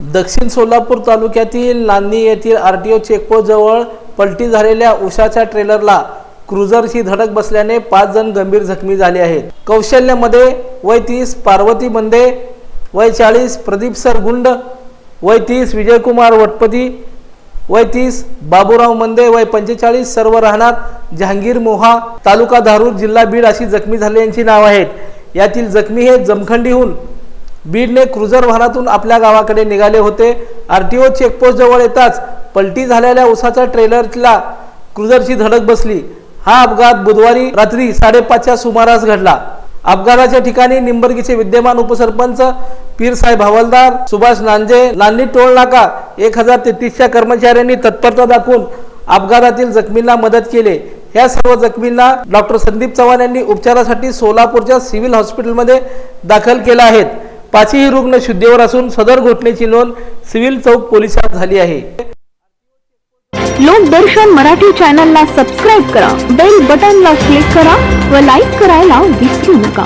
दक्षिण सोलापूर तालुक्यातील नांदी येथील आर टी ओ चेकपोस्ट जवळ पलटी झालेल्या उषाच्या ट्रेलरला क्रुझरची धडक बसल्याने पाच जण गंभीर जखमी झाले आहेत. कौशल्यमध्ये वय तीस पार्वती बंदे वय चाळीस प्रदीप सरगुंड वय तीस विजयकुमार वटपती वय तीस बाबूराव मंदे वय पंचेचाळीस सर्व राहणार जहांगीर मोहा तालुका धारूर जिल्हा बीड अशी जखमी झालेल्यांची नाव आहेत. यातील जखमी हे जमखंडीहून बीडने क्रुझर वाहनातून आपल्या गावाकडे निघाले होते. आर टी चेकपोस्ट जवळ येताच पलटी झालेल्या उसाचा ट्रेलरला क्रुझरची धडक बसली. हा अपघात बुधवारी रात्री साडेपाचच्या सुमारास घडला. अपघाताच्या ठिकाणी निंबर्गीचे विद्यमान उपसरपंच पीरसाहेब हवालदार सुभाष नांजे नांदी टोल नाका एक हजार तेहतीसच्या कर्मचाऱ्यांनी तत्परता दाखवून अपघातातील जखमींना मदत केली. या सर्व जखमींना डॉक्टर संदीप चव्हाण यांनी उपचारासाठी सोलापूरच्या सिव्हिल हॉस्पिटलमध्ये दाखल केलं आहेत पाचही रुग्ण शुद्धीवर असून सदर घटनेची नोंद सिव्हिल चौक पोलिसात झाली आहे. लोकदर्शन मराठी चॅनलला सबस्क्राईब करा बेल बटनला क्लिक करा व लाईक करायला विसरू नका.